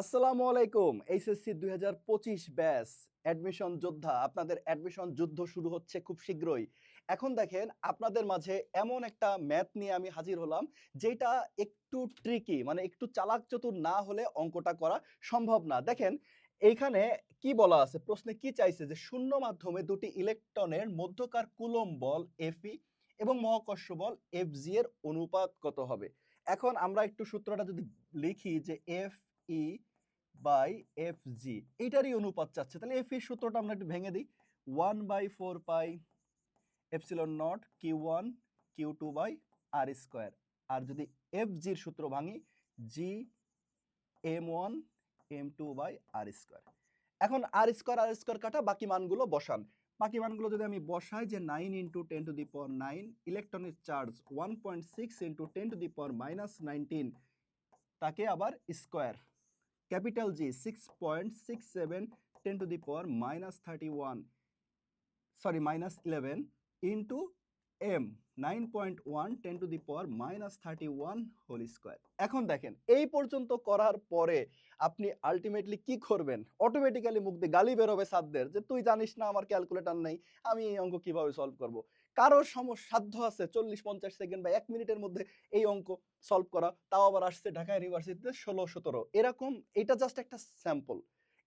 আসসালামু আলাইকুম। এইচএসসি দুই হাজার পঁচিশ ব্যাস অ্যাডমিশন যোদ্ধা। আপনাদের অ্যাডমিশন যুদ্ধ শুরু হচ্ছে খুব শীঘ্রই। এখন দেখেন আপনাদের মাঝে এমন একটা ম্যাথ নিয়ে আমি হাজির হলাম, যেটা একটু ট্রিকি মানে একটু চালাক চতুর না হলে অঙ্কটা করা সম্ভব না। দেখেন, এইখানে কি বলা আছে? প্রশ্নে কি চাইছে? যে শূন্য মাধ্যমে দুটি ইলেকট্রনের মধ্যকার কুলম বল এফই এবং মহাকর্ষ বল এফ জি এর অনুপাত কত হবে? এখন আমরা একটু সূত্রটা যদি লিখি যে F E by F G এইটারই অনুপাত চাচ্ছে। তাহলে এফ এর সূত্রটা আমরা একটু ভেঙে দিই। One by four pi epsilon not Q one Q two by R square আর যদি এফ জির সূত্র ভাঙি G M one M two by R square এখন আর স্কোয়ার আর স্কোয়ার কাটা, বাকি মানগুলো বসান। বাকি মানগুলো যদি আমি বসাই যে nine into ten to the power nine electronic charge one point six into ten to the power minus nineteen তাকে আবার square capital G six point six seven ten to the power minus thirty one sorry minus eleven into M nine point one ten to the power minus thirty one whole square এখন দেখেন, এই পর্যন্ত করার পরে আপনি ultimately কি করবেন? Automatically মুখ দিয়ে গালি বেরোবে সাধ্যের, যে তুই জানিস না, আমার ক্যালকুলেটার নেই, আমি এই অঙ্ক কীভাবে সলভ করব? কারোর সমস্যা সাধ্য আছে চল্লিশ পঞ্চাশ সেকেন্ড বা এক মিনিটের মধ্যে এই অঙ্ক সলভ করা, তাও আবার আসছে ঢাকা ইউনিভার্সিটিতে ষোলো সতেরো এরকম, এটা জাস্ট একটা স্যাম্পল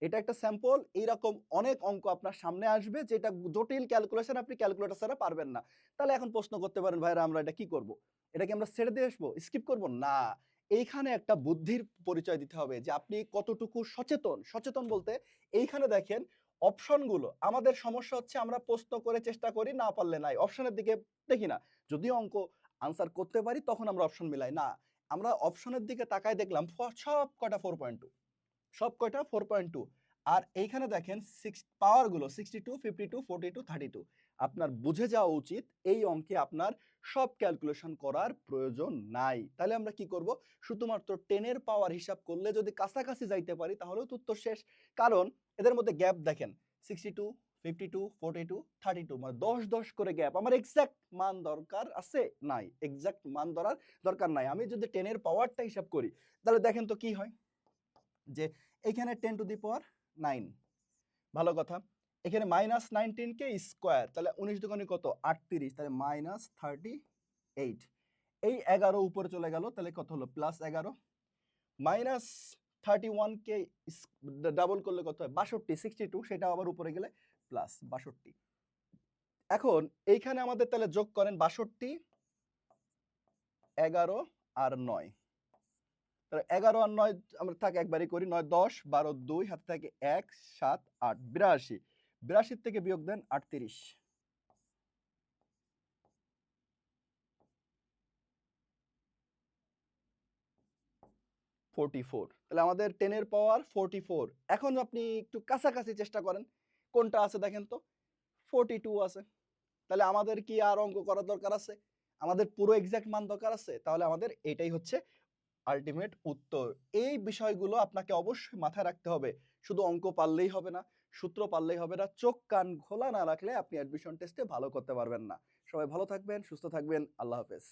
এটা একটা স্যাম্পল এইরকম অনেক অঙ্ক আপনার সামনে আসবে যেটা জটিল ক্যালকুলেশন আপনি ক্যালকুলেটর ছাড়া পারবেন না। তাহলে এখন প্রশ্ন করতে পারেন, ভাইরা, আমরা এটা কি করব? এটা কি আমরা ছেড়ে দিয়ে আসব? স্কিপ করব? না। এইখানে একটা বুদ্ধির পরিচয় দিতে হবে যে আপনি কতটুকু সচেতন। সচেতন বলতে এইখানে দেখেন অপশনগুলো আমাদের সমস্যা হচ্ছে আমরা প্রশ্ন করে চেষ্টা করি, না পারলে নাই। অপশনের দিকে দেখি না। যদি অঙ্ক আনসার করতে পারি, তখন আমরা অপশন মিলাই। না, আমরা অপশনের দিকে তাকায় দেখলাম সব কটা ফোর পয়েন্ট টু সব কয়টা ফোর পয়েন্ট টু আর এইখানে দেখেন six পাওয়ারগুলো sixty two fifty two forty two thirty two আপনার বুঝে যাওয়া উচিত এই অঙ্কে আপনার সব ক্যালকুলেশন করার প্রয়োজন নাই। তাহলে আমরা কি করব? শুধুমাত্র টেনের পাওয়ার হিসাব করলে যদি কাছাকাছি যাইতে পারি তাহলেও তো উত্তর শেষ। কারণ এদের মধ্যে গ্যাপ দেখেন sixty two fifty two forty two thirty two মানে দশ দশ করে গ্যাপ আমার এক্স্যাক্ট মান দরকার আছে? নাই। এক্স্যাক্ট মান ধরার দরকার নাই। আমি যদি টেনের পাওয়ারটা হিসাব করি, তাহলে দেখেন তো কি হয়? যে এখানে ten to the power nine. ভালো কথা। এখানে মাইনাস নাইনটিনকে স্কোয়ার তাহলে উনিশ দোকানে কত? আটত্রিশ, তাহলে মাইনাস থার্টি এইট এই এগারো উপরে চলে গেল, তাহলে কত হলো? প্লাস এগারো। মাইনাস থার্টি ওয়ানকে ডাবল করলে কত হয়? বাষট্টি সিক্সটি টু সেটা আবার উপরে গেলে প্লাস বাষট্টি। এখন এইখানে আমাদের তাহলে যোগ করেন বাষট্টি, এগারো আর নয়। এগারো আর নয় আমরা থাক একবারই করি, নয়, দশ, বারো, দুই, হাতে থাকে এক, সাত, আট, বিরাশি। বিরাশির থেকে বিয়োগ দেন আটত্রিশ। Forty four. তাহলে আমাদের টেনের পাওয়ার ফোরটি ফোর। এখন আপনি একটু কাছাকাছি চেষ্টা করেন। কোনটা আছে দেখেন তো? ফোরটি টু আছে। তাহলে আমাদের কি আর অঙ্ক করার দরকার আছে? আমাদের পুরো এক্সাক্ট মান দরকার আছে? তাহলে আমাদের এটাই হচ্ছে আলটিমেট উত্তর। এই বিষয়গুলো আপনাকে অবশ্যই মাথায় রাখতে হবে। শুধু অঙ্ক পারলেই হবে না, সূত্র পারলেই হবে না, চোখ কান খোলা না রাখলে আপনি অ্যাডমিশন টেস্টে ভালো করতে পারবেন না। সবাই ভালো থাকবেন, সুস্থ থাকবেন, আল্লাহ হাফেজ।